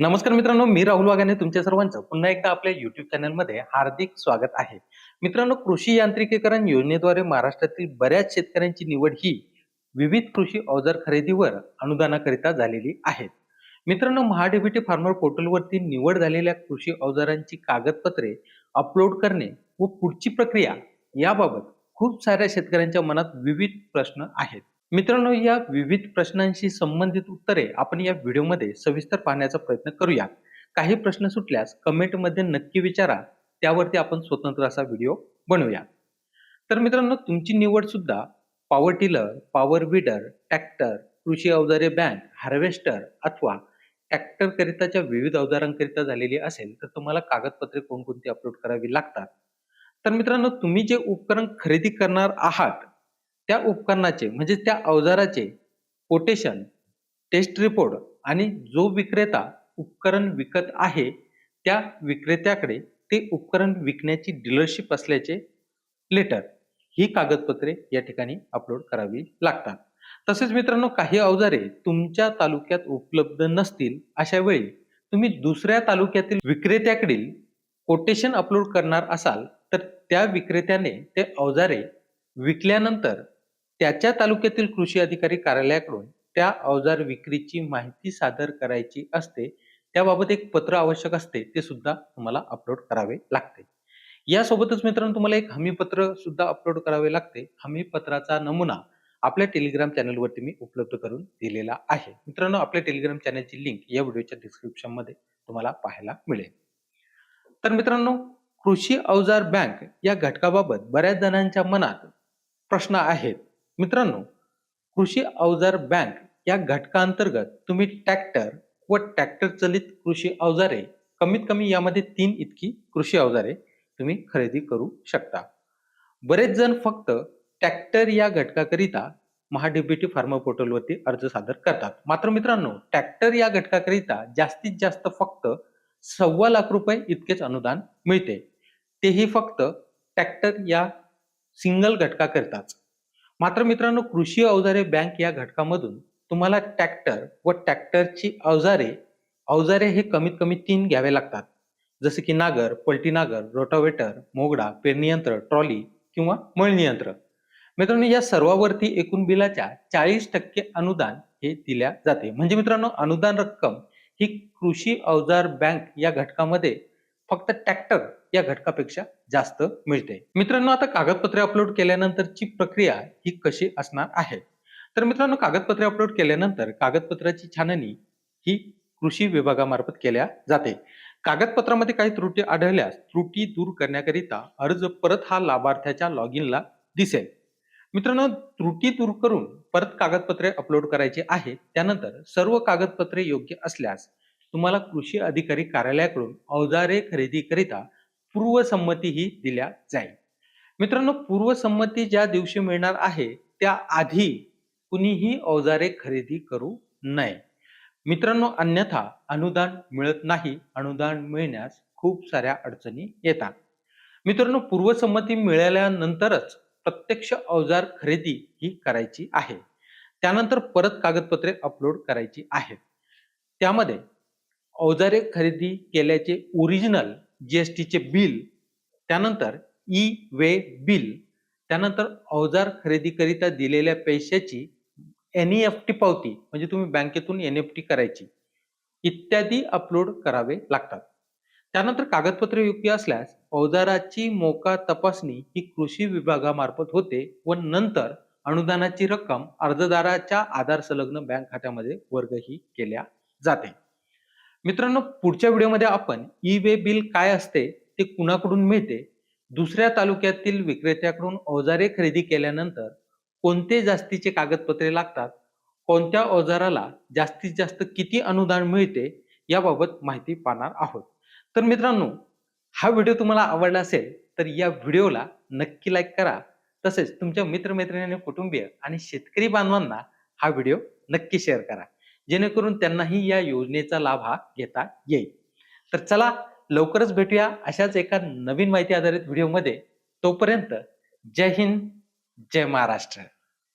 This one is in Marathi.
नमस्कार मित्रांनो मी राहुल वाघाने तुमच्या सर्वांचं. पुन्हा एकदा आपल्या युट्यूब चॅनलमध्ये हार्दिक स्वागत आहे. मित्रांनो कृषी यांत्रिकीकरण योजनेद्वारे महाराष्ट्रातील बऱ्याच शेतकऱ्यांची निवड ही विविध कृषी अवजार खरेदीवर अनुदानाकरिता झालेली आहे. मित्रांनो महाडीबीटी फार्मर पोर्टलवरती निवड झालेल्या कृषी अवजारांची कागदपत्रे अपलोड करणे व पुढची प्रक्रिया याबाबत खूप साऱ्या शेतकऱ्यांच्या मनात विविध प्रश्न आहेत. मित्रांनो या विविध प्रश्नांशी संबंधित उत्तरे आपण या व्हिडिओमध्ये सविस्तर पाहण्याचा प्रयत्न करूया. काही प्रश्न सुटल्यास कमेंटमध्ये नक्की विचारा त्यावरती आपण स्वतंत्र असा व्हिडिओ बनवूया. तर मित्रांनो तुमची निवड सुद्धा power tiller power weeder tractor कृषी अवजारे बँक हार्वेस्टर अथवा ट्रॅक्टर करिताच्या विविध अवजारांकरिता झालेली असेल तर तुम्हाला कागदपत्रे कोणकोणती अपलोड करावी लागतात? तर मित्रांनो तुम्ही जे उपकरण खरेदी करणार आहात त्या उपकरणाचे म्हणजे त्या अवजाराचे कोटेशन टेस्ट रिपोर्ट आणि जो विक्रेता उपकरण विकत आहे त्या विक्रेत्याकडे ते उपकरण विकण्याची डीलरशिप असल्याचे लेटर ही कागदपत्रे या ठिकाणी अपलोड करावी लागतात. तसेच मित्रांनो काही अवजारे तुमच्या तालुक्यात उपलब्ध नसतील अशा वेळी तुम्ही दुसऱ्या तालुक्यातील विक्रेत्याकडील कोटेशन अपलोड करणार असाल तर त्या विक्रेत्याने ते अवजारे विकल्यानंतर त्याच्या तालुक्यातील कृषी अधिकारी कार्यालयाकडून त्या अवजार विक्रीची माहिती सादर करायची असते त्याबाबत एक पत्र आवश्यक असते ते सुद्धा तुम्हाला अपलोड करावे लागते. यासोबतच मित्रांनो तुम्हाला एक हमीपत्र सुद्धा अपलोड करावे लागते. हमीपत्राचा नमुना आपल्या टेलिग्राम चॅनलवरती मी उपलब्ध करून दिलेला आहे. मित्रांनो आपल्या टेलिग्राम चॅनलची लिंक या व्हिडिओच्या डिस्क्रिप्शनमध्ये तुम्हाला पाहायला मिळेल. तर मित्रांनो कृषी अवजार बँक या घटकाबाबत बऱ्याच जणांच्या मनात प्रश्न आहेत. मित्रांनो कृषी अवजार बँक या घटकांतर्गत तुम्ही ट्रॅक्टर व ट्रॅक्टर चलित कृषी अवजारे कमीत कमी यामध्ये तीन इतकी कृषी अवजारे तुम्ही खरेदी करू शकता. बरेच जण फक्त ट्रॅक्टर या घटकाकरिता महाडीबीटी फार्मा पोर्टलवरती अर्ज सादर करतात. मात्र मित्रांनो ट्रॅक्टर या घटकाकरिता जास्तीत जास्त फक्त सव्वा लाख रुपये इतकेच अनुदान मिळते. तेही फक्त ट्रॅक्टर या सिंगल घटकाकरिताच. मात्र मित्रांनो कृषी अवजारे बँक या घटकामधून तुम्हाला ट्रॅक्टर व ट्रॅक्टरची अवजारे अवजारे हे कमीत कमी तीन घ्यावे लागतात. जसे की नागर पलटी नागर रोटावेटर मोगडा पेरणी यंत्र ट्रॉली किंवा मळणी यंत्र. मित्रांनो या सर्वावरती एकूण बिलाच्या चाळीस टक्के अनुदान हे दिल्या जाते. म्हणजे मित्रांनो अनुदान रक्कम ही कृषी अवजार बँक या घटकामध्ये फक्त ट्रॅक्टर या घटकापेक्षा जास्त मिळते. मित्रांनो आता कागदपत्रे अपलोड केल्यानंतरची प्रक्रिया ही कशी असणार आहे? तर मित्रांनो कागदपत्रे अपलोड केल्यानंतर कागदपत्राची छाननी ही कृषी विभागामार्फत केल्या जाते. कागदपत्रामध्ये काही त्रुटी आढळल्यास त्रुटी दूर करण्याकरिता अर्ज परत हा लाभार्थ्याच्या लॉग इनला दिसेल. मित्रांनो त्रुटी दूर करून परत कागदपत्रे अपलोड करायची आहे. त्यानंतर सर्व कागदपत्रे योग्य असल्यास तुम्हाला कृषी अधिकारी कार्यालयाकडून अवजारे खरेदीकरिता पूर्वसंमती पूर्वसंमतीही दिल्या जाईल. मित्रांनो पूर्वसंमती ज्या दिवशी मिळणार आहे त्या आधी कुणीही अवजारे खरेदी करू नये. मित्रांनो अन्यथा अनुदान मिळत नाही. अनुदान मिळण्यास खूप साऱ्या अडचणी येतात. मित्रांनो पूर्वसंमती मिळाल्यानंतरच प्रत्यक्ष अवजार खरेदी ही करायची आहे. त्यानंतर परत कागदपत्रे अपलोड करायची आहेत. त्यामध्ये अवजारे खरेदी केल्याचे ओरिजिनल जीएसटीचे बिल त्यानंतर ई वे बिल त्यानंतर अवजार खरेदीकरिता दिलेल्या पैशाची एनईएफटी पावती म्हणजे तुम्ही बँकेतून एन एफ टी करायची इत्यादी अपलोड करावे लागतात. त्यानंतर कागदपत्रे योग्य असल्यास अवजाराची मोका तपासणी ही कृषी विभागामार्फत होते व नंतर अनुदानाची रक्कम अर्जदाराच्या आधार संलग्न बँक खात्यामध्ये वर्गही केल्या जाते. मित्रांनो पुढच्या व्हिडिओमध्ये आपण ई वे बिल काय असते ते कुणाकडून मिळते दुसऱ्या तालुक्यातील विक्रेत्याकडून अवजारे खरेदी केल्यानंतर कोणते जास्तीचे कागदपत्रे लागतात कोणत्या अवजाराला जास्तीत जास्त किती अनुदान मिळते याबाबत माहिती पाहणार आहोत. तर मित्रांनो हा व्हिडिओ तुम्हाला आवडला असेल तर या व्हिडिओला नक्की लाईक करा तसेच तुमच्या मित्रमैत्रिणी कुटुंबीय आणि शेतकरी बांधवांना हा व्हिडिओ नक्की शेअर करा. जेणेकरून त्यांनाही या योजनेचा लाभ हा घेता येईल. तर चला लवकरच भेटूया अशाच एका नवीन माहिती आधारित व्हिडिओमध्ये. तोपर्यंत जय हिंद जय महाराष्ट्र.